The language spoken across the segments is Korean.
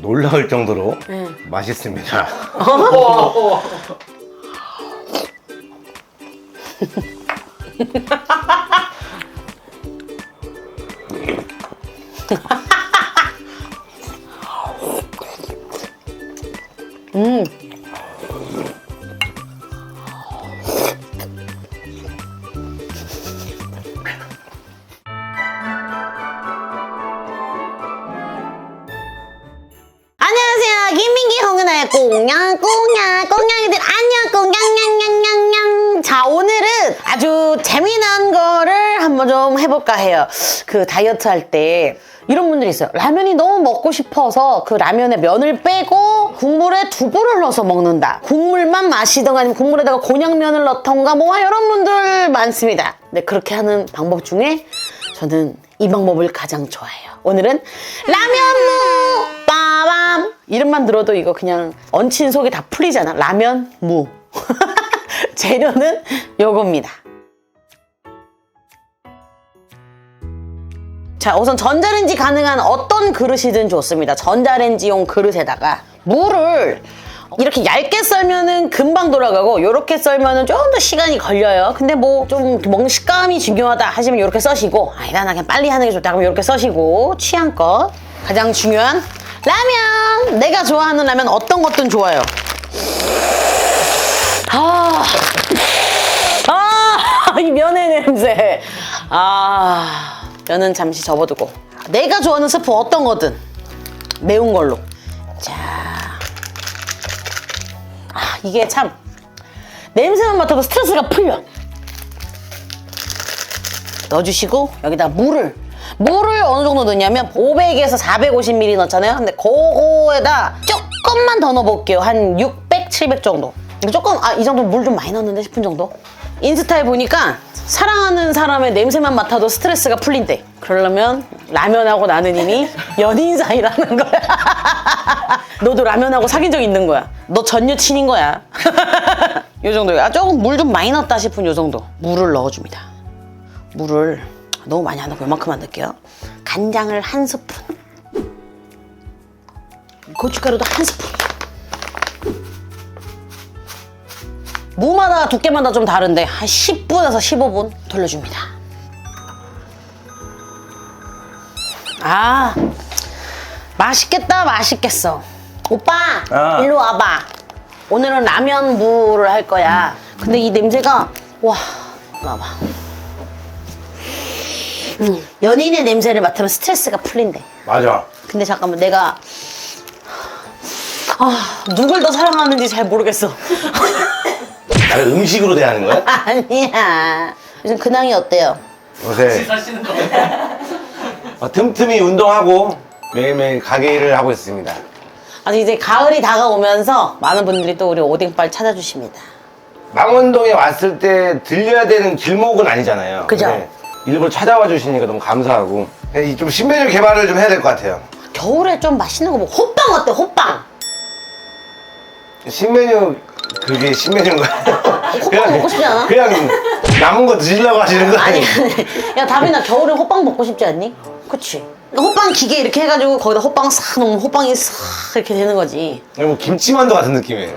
놀라울 정도로 네. 맛있습니다. 한번 좀 해볼까 해요. 그 다이어트 할 때 이런 분들이 있어요. 라면이 너무 먹고 싶어서 그 라면에 면을 빼고 국물에 두부를 넣어서 먹는다. 국물만 마시던가 아니면 국물에다가 곤약면을 넣던가 뭐 이런 분들 많습니다. 근데 그렇게 하는 방법 중에 저는 이 방법을 가장 좋아해요. 오늘은 라면 무 빠밤 이름만 들어도 이거 그냥 얹힌 속이 다 풀리잖아. 라면 무 재료는 요겁니다. 자, 우선 전자레인지 가능한 어떤 그릇이든 좋습니다. 전자레인지용 그릇에다가 물을 이렇게 얇게 썰면은 금방 돌아가고 이렇게 썰면은 좀더 시간이 걸려요. 근데 뭐 좀 먹는 식감이 중요하다 하시면 이렇게 써시고 아니다 나 그냥 빨리 하는 게 좋다 그러면 이렇게 써시고 취향껏 가장 중요한 라면 내가 좋아하는 라면 어떤 것든 좋아요. 아, 아, 이 면의 냄새. 아, 면은 잠시 접어두고. 내가 좋아하는 스프 어떤 거든 매운 걸로. 자, 아, 이게 참 냄새만 맡아도 스트레스가 풀려. 넣어주시고 여기다 물을 물을 어느 정도 넣냐면 500에서 450ml 넣잖아요. 근데 그거에다 조금만 더 넣어볼게요. 한 600, 700 정도. 조금 아 이 정도 물 좀 많이 넣었는데 싶은 정도. 인스타에 보니까 사랑하는 사람의 냄새만 맡아도 스트레스가 풀린대. 그러려면 라면하고 나는 이미 연인 사이라는 거야. 너도 라면하고 사귄 적 있는 거야. 너 전 여친인 거야. 요 정도야. 아, 조금 물 좀 많이 넣었다 싶은 요 정도. 물을 넣어줍니다. 물을 너무 많이 안 넣고 이만큼만 넣을게요. 간장을 한 스푼. 고춧가루도 한 스푼. 무마다 두께마다 좀 다른데 한 10분에서 15분 돌려줍니다. 아 맛있겠다 맛있겠어. 오빠 아. 일로 와봐. 오늘은 라면 무를 할 거야. 근데 이 냄새가 와 와봐. 음, 연인의 냄새를 맡으면 스트레스가 풀린대. 맞아. 근데 잠깐만 내가 아 누굴 더 사랑하는지 잘 모르겠어. 나를 음식으로 대하는 거야? 아니야. 요즘 근황이 어때요? 요새 사시는 거 어, 틈틈이 운동하고 매일매일 가게 일을 하고 있습니다. 아직 이제 가을이 다가오면서 많은 분들이 또 우리 오뎅빨 찾아주십니다. 망원동에 왔을 때 들려야 되는 길목은 아니잖아요. 그죠. 근데 일부러 찾아와 주시니까 너무 감사하고 이 좀 신메뉴 개발을 좀 해야 될 것 같아요. 겨울에 좀 맛있는 거뭐 호빵 어때? 호빵. 신메뉴 그게 신메뉴인가? 호빵 먹고 싶지 않아? 그냥 남은 거 드시려고 하시는 거 아니, 아니에요? 야 다빈아 겨울에 호빵 먹고 싶지 않니? 그치? 호빵 기계 이렇게 해가지고 거기다 호빵 싹 넣으면 호빵이 싹 이렇게 되는 거지. 뭐 김치만두 같은 느낌이에요.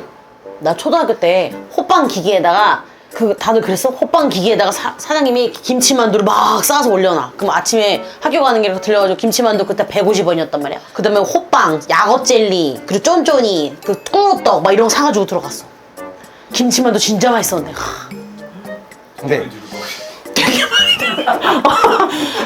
나 초등학교 때 호빵 기계에다가 그 다들 그랬어? 호빵 기계에다가 사, 사장님이 김치만두를 막 싸서 올려놔. 그럼 아침에 학교 가는 길에 들려가지고 김치만두 그때 150원이었단 말이야. 그 다음에 호빵, 야거 젤리, 그리고 쫀쫀이, 그 꿀호떡 막 이런 거 사가지고 들어갔어. 김치만두 진짜 맛있었는데. 하. 근데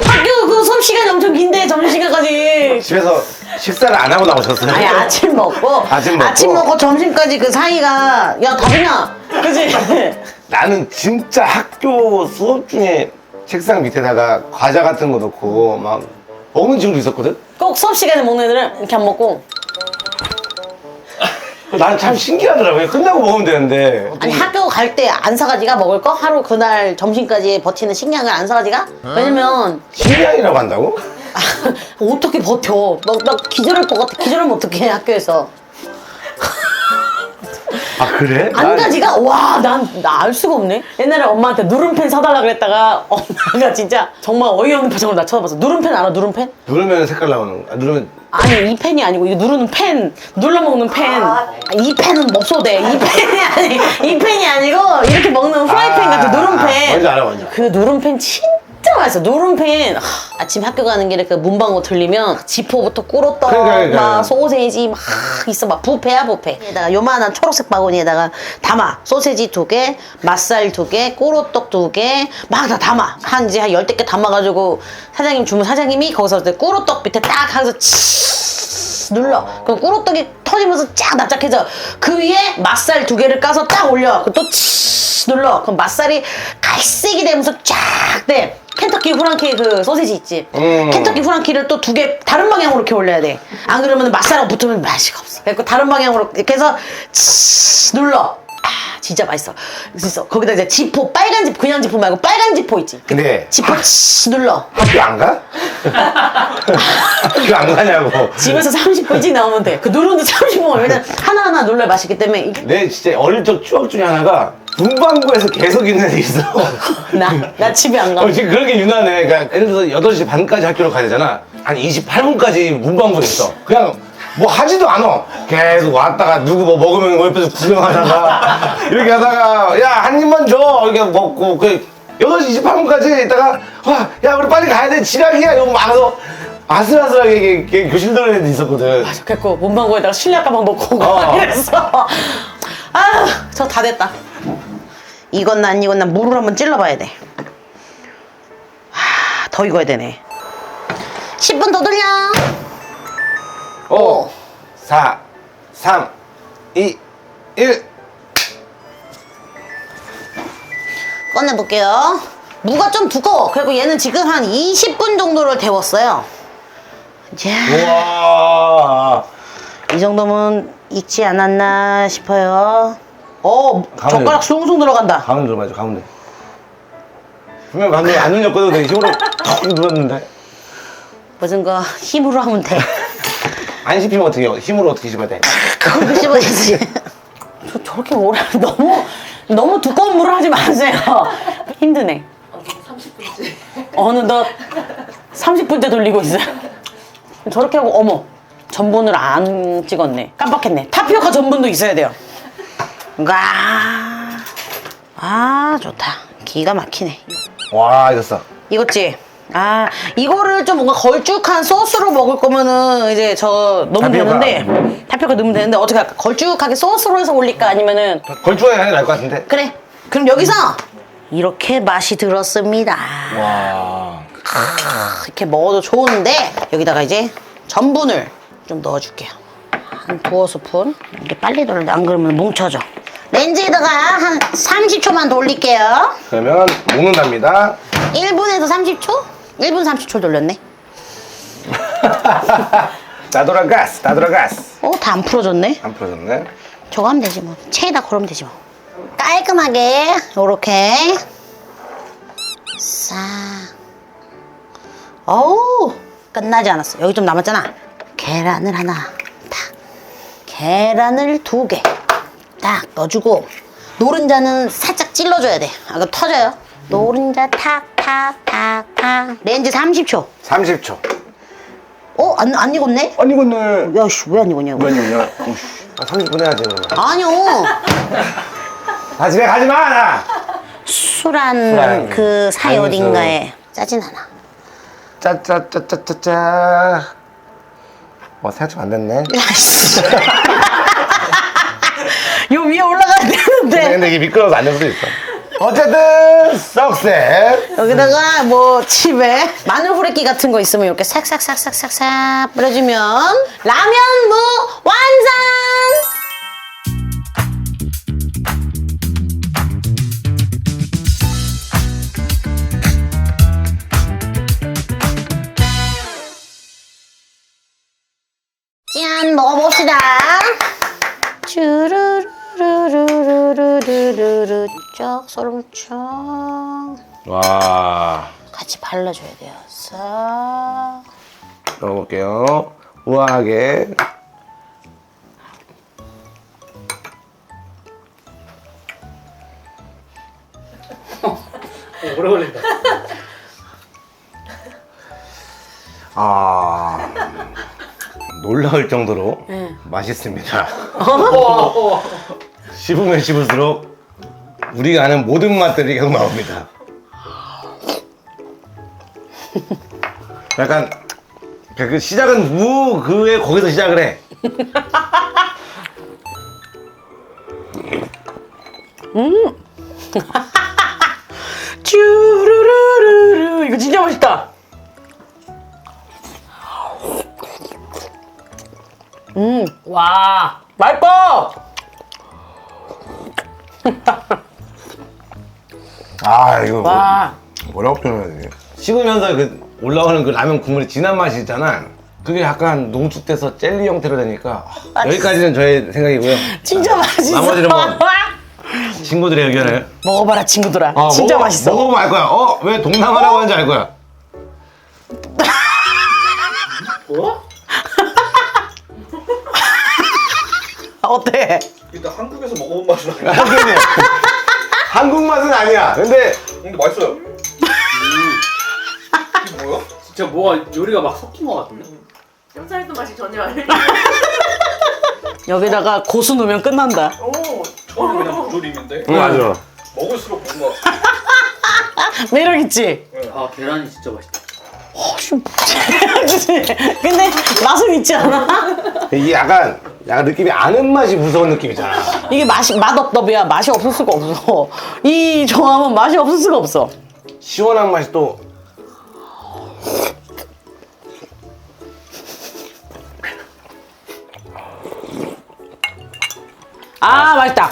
학교 그 수업 시간이 엄청 긴데 점심 시간까지. 집에서 식사를 안 하고 나오셨어요? 아니 아침 먹고 아침 먹고? 점심까지 그 사이가 야 다빈아 그지? 나는 진짜 학교 수업 중에 책상 밑에다가 과자 같은 거 넣고 막 먹는 친구도 있었거든? 꼭 수업 시간에 먹는 애들은 이렇게 안 먹고 난 참 신기하더라고요. 끝나고 먹으면 되는데. 아니 학교 갈 때 안 사가지가 먹을 거 하루 그날 점심까지 버티는 식량을 안 사가지가 왜냐면 식량이라고 한다고? 아, 어떻게 버텨 나, 나 기절할 것 같아 기절하면 어떡해 학교에서 아 그래? 안 난- 가지가 와 난 나 알 수가 없네 옛날에 엄마한테 누름펜 사달라 그랬다가 엄마가 진짜 정말 어이없는 표정으로 나 쳐다봤어 누름펜 알아 누름펜? 누르면 색깔 나오는. 아, 누르면 아니 이 펜이 아니고 이거 누르는 펜 눌러 먹는 펜. 이 펜은 돼. 이 펜이 아니 이 펜이 아니고 이렇게 먹는 프라이팬 같은 누른 펜. 아, 뭔지 알아, 뭔지. 그 누른 펜 진짜 맛있어. 펜. 하, 아침 학교 가는 길에 그 문방구 들리면 지포부터 꿀었떡, 그러니까, 그러니까. 막 소세지 막 있어 막 부페야 부페. 에다가 요만한 초록색 바구니에다가 담아. 소세지 두 개, 맛살 두 개, 꿀호떡 두 개, 막 다 담아. 한 이제 한 열댓 개 담아가지고 사장님 주문 사장님이 거기서 이제 꿀호떡 밑에 딱 하면서 치 눌러. 그럼 꿀호떡이 터지면서 쫙 납작해져. 그 위에 맛살 두 개를 까서 딱 올려. 그럼 또치 눌러. 그럼 맛살이 갈색이 되면서 쫙 돼. 켄터키 후랑키 그 소세지 있지. 음. 켄터키 후랑키를 또 두 개 다른 방향으로 이렇게 올려야 돼. 안 그러면 맛살하고 붙으면 맛이 없어. 그래서 다른 방향으로 이렇게 해서 치 눌러. 아, 진짜 맛있어. 있어. 거기다 이제 지포, 빨간 지포, 그냥 지포 말고 빨간 지포 있지. 근데 지포 치 눌러. 학교 안 가? 학교 안 가냐고. 집에서 30분 일찍 나오면 돼. 그 누르는데 30분 왜냐면 하나하나 눌러야 맛있기 때문에 이게 내 진짜 어릴 적 추억 중에 하나가 문방구에서 계속 있는 애 있어. 나, 나 집에 안 가. 어, 지금 그렇게 유난해. 그러니까 예를 들어서 8시 반까지 학교를 가야 되잖아. 한 28분까지 문방구에 있어. 그냥 뭐 하지도 않아. 계속 왔다가 누구 뭐 먹으면 뭐 옆에서 구경하다가 이렇게 하다가 야, 한 입만 줘. 이렇게 먹고 그 8시 28분까지 있다가 와, 야, 우리 빨리 가야 돼. 지각이야. 이러고 막아서 아슬아슬하게 이게- 이게 교실 들어는 애도 있었거든. 그래갖고 문방구에다가 실내 가방 놓고 오고 어. 이랬어. 아휴, 저 다 됐다. 이건 난 이건 난 물을 한번 찔러봐야 돼. 하, 더 익어야 되네. 10분 더 돌려. 5, 4, 3, 2, 1. 꺼내볼게요. 무가 좀 두꺼워. 그리고 얘는 지금 한 20분 정도를 데웠어요. 자, 우와. 이 정도면 익지 않았나 싶어요. 어, 가운데. 젓가락 숭숭 들어간다. 가운데 들어가죠, 가운데. 분명 가운데 안 눌렸거든. 되게 힘으로 턱 눌렀는데. 무슨 거 힘으로 하면 돼. 안 씹히면 어떻게 해요? 힘으로 어떻게 씹어야 돼? 그걸 씹어야지. 저, 저렇게 오래 너무 너무 두꺼운 물을 하지 마세요. 힘드네. 30분째. 어느덧 30분째 돌리고 있어요. 저렇게 하고 어머 전분을 안 찍었네. 깜빡했네. 타피오카 전분도 있어야 돼요. 와, 아 좋다. 기가 막히네. 와, 익었어. 이거지. 아 이거를 좀 뭔가 걸쭉한 소스로 먹을 거면은 이제 저 넣으면 타피오카. 되는데 타피오카 넣으면 되는데 어떻게 할까? 걸쭉하게 소스로 해서 올릴까 아니면은 걸쭉하게 하는 게 나을 것 같은데. 그래. 그럼 여기서 이렇게 맛이 들었습니다. 와. 이렇게 먹어도 좋은데 여기다가 이제 전분을 좀 넣어줄게요. 한 두어 스푼. 이게 빨리 돌려 안 그러면 뭉쳐져. 렌즈에다가 한 30초만 돌릴게요. 그러면 먹는답니다. 1분에서 30초? 1분 30초 돌렸네. 나도라가스, 나도라가스. 어, 다 안 풀어졌네. 안 풀어졌네. 저거 하면 되지 뭐. 체에다 걸으면 되지 뭐. 깔끔하게 요렇게 싹. 어우 끝나지 않았어. 여기 좀 남았잖아. 계란을 하나 딱. 계란을 두 개. 딱 넣어주고 노른자는 살짝 찔러줘야 돼. 아, 그 터져요. 노른자 탁 탁 탁탁. 렌즈 30초. 30초. 어? 안, 안 익었네? 아니, 이거는. 야 씨 왜 안 익었냐고. 왜 아니냐? 아, 30분 해야지, 그러면. 아니요. 아, 집에 가지 마, 나! 술한 술한 그 사이. 어딘가에 짜진 않아. 짜짜짜짜짜짜. 어, 생각 안 됐네. 야씨. 요 위에 올라가야 되는데 근데 이게 미끄러워서 안 될 수도 있어. 어쨌든, 석셋. 여기다가 뭐 집에 마늘 후레기 같은 거 있으면 이렇게 싹싹싹싹싹싹 뿌려주면 라면 무 완성. 짠 먹어봅시다. 쭈루루루루 르르르르르 쫙 소름쫙 와. 같이 발라줘야 돼요. 싹. 넣어볼게요. 우아하게. 어, 오래 걸린다. 아. 놀라울 정도로 네. 맛있습니다. 어, 어, 씹으면 씹을수록 우리가 아는 모든 맛들이 계속 나옵니다. 약간 그 시작은 무 그에 거기서 시작을 해. 쭈루루루루 이거 진짜 맛있다. 음, 와, 맛있어. 아 이거 뭐- 와, 뭐 라고 표현해야 되지? 씹으면서 그 올라오는 그 라면 국물의 진한 맛이 있잖아. 그게 약간 농축돼서 젤리 형태로 되니까 아, 여기까지는 저의 생각이고요. 진짜 맛있어. 나머지는 뭐 친구들의 의견을 먹어봐라 친구들아. 어, 진짜 먹어- 맛있어. 먹어보면 알 거야. 어, 왜 동남아라고 하는지 알 거야. 뭐? 어때? 일단 한국에서 먹어본 맛은 아니야. 한국이 한국 맛은 아니야. 근데 근데 맛있어요. 음. 이게 뭐야? 진짜 뭐가 요리가 막 섞인 것 같은데? 뼈살도 맛이 전혀 아니에요. 여기다가 고수 넣으면 끝난다. 오, 처음에 그냥 부조림인데 응, 맞아. 먹을수록 뭔가 매력 있지? 아 계란이 진짜 맛있다. 어씨 근데 맛은 있지 않아? 이게 약간 약간 느낌이 아는 맛이 무서운 느낌이잖아. 이게 맛이 맛없더비야 맛이 없을 수가 없어. 이 조합은 맛이 없을 수가 없어. 시원한 맛이 또 아 맛있다.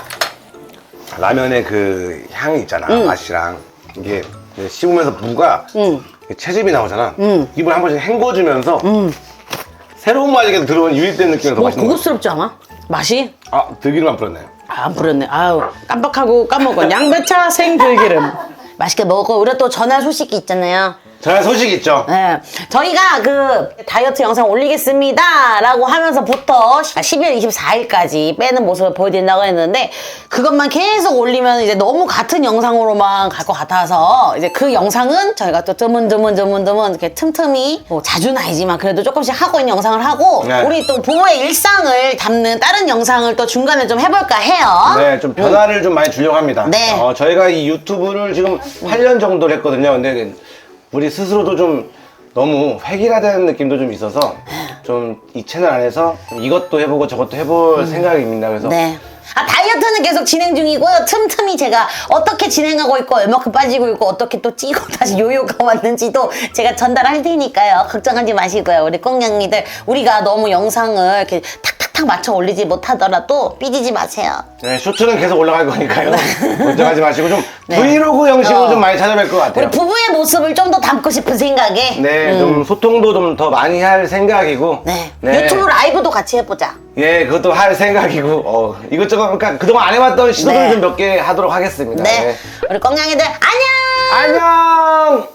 라면의 그 향이 있잖아. 맛이랑 이게 씹으면서 무가 응. 채즙이 나오잖아. 응. 입을 한 번씩 헹궈주면서 새로운 맛이 계속 들어오는 유입된 느낌이 더 뭐 맛있는. 고급스럽지 않아? 맛이? 아 들기름만 뿌렸네. 아, 안 부렸네. 아유, 깜빡하고 까먹어. 양배차 생들기름. 맛있게 먹고 우리 또 전할 소식이 있잖아요. 저 소식 있죠? 네, 저희가 그 다이어트 영상 올리겠습니다 라고 하면서부터 12월 24일까지 빼는 모습을 보여드린다고 했는데 그것만 계속 올리면 이제 너무 같은 영상으로만 갈 것 같아서 이제 그 영상은 저희가 또 드문드문드문드문 이렇게 틈틈이 뭐 자주는 아니지만 그래도 조금씩 하고 있는 영상을 하고 네. 우리 또 부모의 일상을 담는 다른 영상을 또 중간에 좀 해볼까 해요. 네, 좀 변화를 좀 많이 주려고 합니다. 네. 어, 저희가 이 유튜브를 지금 8년 정도를 했거든요. 근데 우리 스스로도 좀 너무 획일화되는 느낌도 좀 있어서 좀 이 채널 안에서 좀 이것도 해보고 저것도 해볼 생각입니다. 그래서 네. 아, 다이어트는 계속 진행 중이고요. 틈틈이 제가 어떻게 진행하고 있고, 얼마큼 빠지고 있고, 어떻게 또 찌고 다시 요요가 왔는지도 제가 전달할 테니까요. 걱정하지 마시고요. 우리 꽁냥이들, 우리가 너무 영상을 이렇게 탁 탁탁 맞춰 올리지 못하더라도 삐지지 마세요. 네, 쇼츠는 계속 올라갈 거니까요. 걱정하지 마시고 좀 네. 브이로그 형식으로 어. 좀 많이 찾아뵐 것 같아요. 우리 부부의 모습을 좀 더 담고 싶은 생각에. 네, 좀 소통도 좀 더 많이 할 생각이고. 네. 유튜브 라이브도 같이 해보자. 예, 그것도 할 생각이고. 어, 이것저것 그러니까 그동안 안 해봤던 시도들 네. 좀몇 개 하도록 하겠습니다. 네. 우리 꽁냥이들, 안녕! 안녕!